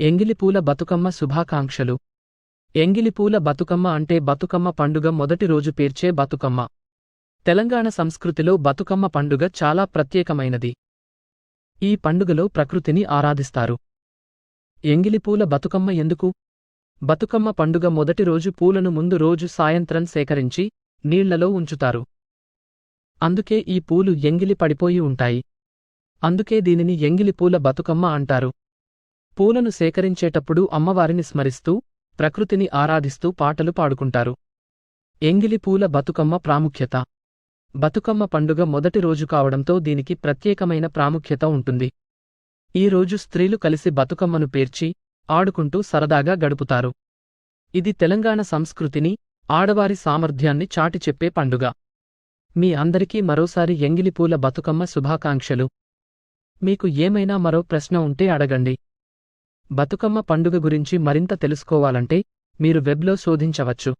ఎంగిలిపూల బతుకమ్మ శుభాకాంక్షలు. ఎంగిలిపూల బతుకమ్మ అంటే బతుకమ్మ పండుగ మొదటి రోజు పేర్చే బతుకమ్మ. తెలంగాణ సంస్కృతిలో బతుకమ్మ పండుగ చాలా ప్రత్యేకమైనది. ఈ పండుగలో ప్రకృతిని ఆరాధిస్తారు. ఎంగిలిపూల బతుకమ్మ ఎందుకు? బతుకమ్మ పండుగ మొదటి రోజు పూలను ముందు రోజు సాయంత్రం సేకరించి నీళ్ళలో ఉంచుతారు. అందుకే ఈ పూలు ఎంగిలి పడిపోయి ఉంటాయి. అందుకే దీనిని ఎంగిలిపూల బతుకమ్మ అంటారు. పూలను సేకరించేటప్పుడు అమ్మవారిని స్మరిస్తూ ప్రకృతిని ఆరాధిస్తూ పాటలు పాడుకుంటారు. ఎంగిలి పూల బతుకమ్మ ప్రాముఖ్యత. బతుకమ్మ పండుగ మొదటి రోజు కావడంతో దీనికి ప్రత్యేకమైన ప్రాముఖ్యత ఉంటుంది. ఈ రోజు స్త్రీలు కలిసి బతుకమ్మను పేర్చి ఆడుకుంటూ సరదాగా గడుపుతారు. ఇది తెలంగాణ సంస్కృతిని ఆడవారి సామర్థ్యాన్ని చాటి చెప్పే పండుగ. మీ అందరికీ మరోసారి ఎంగిలిపూల బతుకమ్మ శుభాకాంక్షలు. మీకు ఏమైనా మరో ప్రశ్న ఉంటే అడగండి. బతుకమ్మ పండుగ గురించి మరింత తెలుసుకోవాలంటే మీరు వెబ్లో శోధించవచ్చు.